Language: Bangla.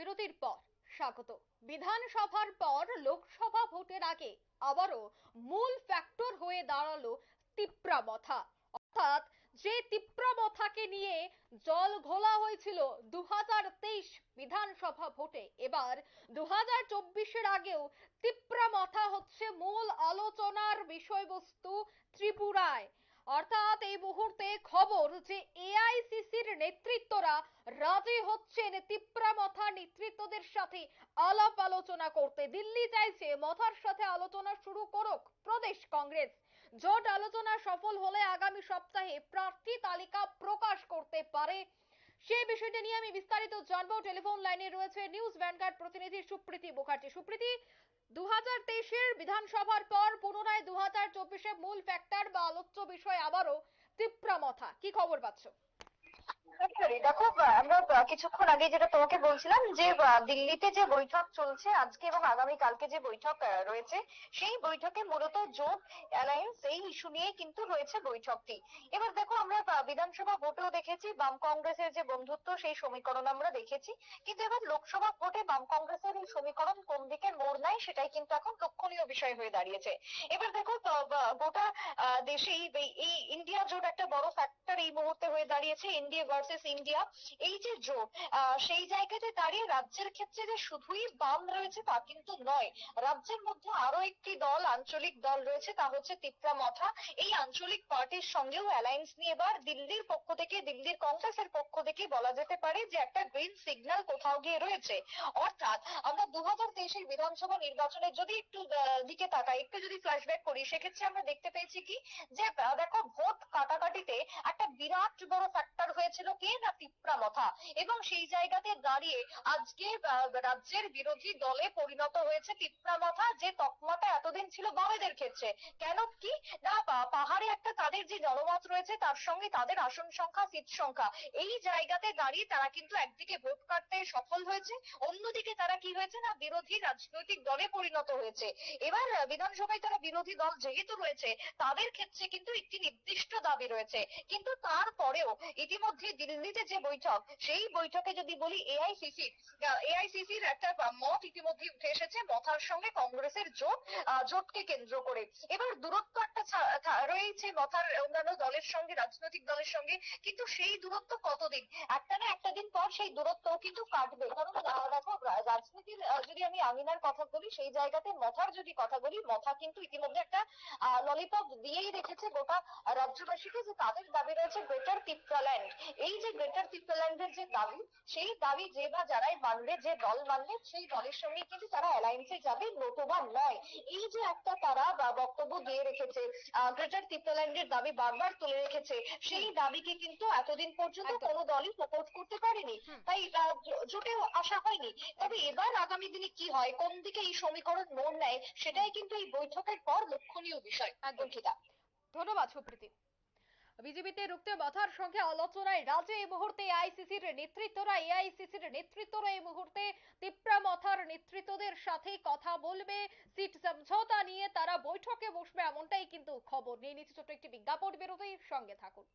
বিরতির পর স্বাগত। বিধানসভার পর লোকসভা ভোটের আগে আবারও মূল ফ্যাক্টর হয়ে দাঁড়াল তিপ্রামথা। অর্থাৎ যে তিপ্রামথাকে নিয়ে জল ঘোলা হয়েছিল দু বিধানসভা ভোটে, এবার দু হাজার আগেও তিপ্রামথা হচ্ছে মূল আলোচনার বিষয়বস্তু ত্রিপুরায়। অর্থাৎ এই মুহূর্তে খবর যে এআইসিসির নেতৃত্বরা রাজি হচ্ছেন তিপ্রা মথা নেতৃত্বদের সাথে আলাপ আলোচনা করতে। দিল্লি চাইছে মথার সাথে আলোচনা শুরু করুক প্রদেশ কংগ্রেস। জোট আলোচনা সফল হলে আগামী সপ্তাহে প্রার্থী তালিকা প্রকাশ করতে পারে। সেই বিষয়টা নিয়ে আমি বিস্তারিত জানব। টেলিফোন লাইনে রয়েছে নিউজ ভ্যানগার্ড প্রতিনিধি সুপ্রীতি মুখার্জি। সুপ্রীতি দু হাজার তেইশের বিধানসভার পর পুনরায় দু হাজার চব্বিশে মূল ফ্যাক্টর বা আলোচ্য বিষয় আবারও তিপ্রামথা কি খবর পাচ্ছ? সরি দেখো আমরা কিছুক্ষণ আগে যেটা তোমাকে বলছিলাম যে দিল্লিতে যে বৈঠক চলছে আজকে এবং আগামী কালকে যে বৈঠক রয়েছে, সেই বৈঠকে মূলত জোট অ্যালায়েন্স এই ইস্যু নিয়ে কিন্তু রয়েছে বৈঠকটি। এবার দেখো, আমরা বিধানসভা ভোটেও দেখেছি, বাম কংগ্রেসের যে বন্ধুত্ব, সেই সমীকরণ আমরা দেখেছি। কিন্তু এবার লোকসভা ভোটে বাম কংগ্রেসের এই সমীকরণ কোন দিকে মোড় নেয়, সেটাই কিন্তু এখন লক্ষণীয় বিষয় হয়ে দাঁড়িয়েছে। এবার দেখো গোটা দেশেই এই- ইন্ডিয়া জোট একটা বড় ফ্যাক্টর এই মুহূর্তে হয়ে দাঁড়িয়েছে ইন্ডিয়া ভার্সেস ইন্ডিয়া এই যে জোট সেই জায়গাতে দাঁড়িয়ে রাজ্যের ক্ষেত্রে যে শুধুই বাম রয়েছে তা কিন্তু নয়, রাজ্যের মধ্যে আরও একটি দল, আঞ্চলিক দল রয়েছে, তা হচ্ছে তিপ্রা মথা এই আঞ্চলিক পার্টির সঙ্গেও অ্যালায়েন্স নিয়ে এবার দিল্লির পক্ষ থেকে, দিল্লির কংগ্রেসের পক্ষ থেকে বলা যেতে পারে যে একটা গ্রিন সিগন্যাল কোথাও গিয়ে রয়েছে। অর্থাৎ আমরা দু হাজার তেইশের বিধানসভা নির্বাচনে যদি একটু দিকে তাকাই, একটু যদি ফ্ল্যাশব্যাক করি, সেক্ষেত্রে আমরা দেখতে পেয়েছি কি? যে দেখো, ভোট কাটাকাটিতে একটা বিরাট বড় ফ্যাক্টর হয়েছিল কে না তিপ্রা মথা এবং সেই জায়গাতে দাঁড়িয়ে আজকে রাজ্যের বিরোধী দলে পরিণত হয়েছে তিপ্রা মথা যে তকমাটা এতদিন ছিল বামেদের ক্ষেত্রে। কেন কি? না পাহাড়ে একটা তাদের যে জনমত রয়েছে, তার সঙ্গে তাদের আসন সংখ্যা সিট সংখ্যা। এই জায়গাতে দাঁড়িয়ে তারা কিন্তু একদিকে ভোট কাটতে সফল হয়েছে, অন্যদিকে তারা কি হয়েছে না, বিরোধী রাজনৈতিক দলে পরিণত হয়েছে। এবার বিধানসভায় তারা বিরোধী দল যেহেতু রয়েছে, তাদের ক্ষেত্রে কিন্তু একটি নির্দিষ্ট দাবি রয়েছে। কিন্তু তারপরেও ইতিমধ্যে দিল্লিতে যে বৈঠক, সেই বৈঠকে যদি বলি এআইসিসি এআইসিসির একটা মত ইতিমধ্যে উঠে এসেছে, মথার সঙ্গে কংগ্রেসের জোট জোটকে কেন্দ্র করে। এবার দূরত্ব একটা রয়েছে মথার অন্যান্য দলের সঙ্গে রাজনৈতিক দলের সঙ্গে, কিন্তু সেই দূরত্ব কতদিন? একটা না একটা দিন পর সেই দূরত্বও কিন্তু কাটবে। কারণ দেখো রাজনীতির যদি আমি আমিনার কথা বলি, সেই জায়গাতে মথার যদি কথা বলি, মথা কিন্তু ইতিমধ্যে একটা ললিপপ দিয়েই রেখেছে গোটা রাজ্যবাসীকে যে তাদের দাবি রয়েছে গ্রেটার তিপ্রাল্যান্ড এই যে গ্রেটার তিপ্রাল্যান্ডের যে দাবি, সেই দাবি যে বা যারাই মানবে, যে দল মানবে, সেই দলের সঙ্গে কিন্তু তারা অ্যালায়েন্সে যাবে, নতুবা নয়। এই যে একটা তারা বক্তব্য দিয়ে রেখেছে গ্রেটার তিপ্রাল্যান্ডের দাবি বারবার তুলে রেখেছে, সেই দাবিকে কিন্তু এতদিন পর্যন্ত। কোনো দলই সাপোর্ট করতে পারেনি। তাই জোটেও আশা হয়নি। তবে এবার আগামী দিনে কি হয় কোন দিকে এই সমীকরণ মোড় নেয় সেটাই কিন্তু এই বৈঠকের পর লক্ষণীয় বিষয়। একদম। অঙ্কিতা। ধন্যবাদ সুপ্রীতি। বিজেপিতে রুখতে বাধার সঙ্গে আলোচনায় রাজ্যে এই মুহূর্তে আইসিসির নেতৃত্বরা এআইসিসির নেতৃত্বরা এই মুহূর্তে মথার নেতৃত্বদের সাথে কথা বলবে। সিট সমঝোতা নিয়ে তারা বৈঠকে বসবে, এমনটাই কিন্তু খবর। নিয়ে নিচ্ছে ছোট্ট একটি বিজ্ঞাপন। বিরতির সঙ্গে থাকুন।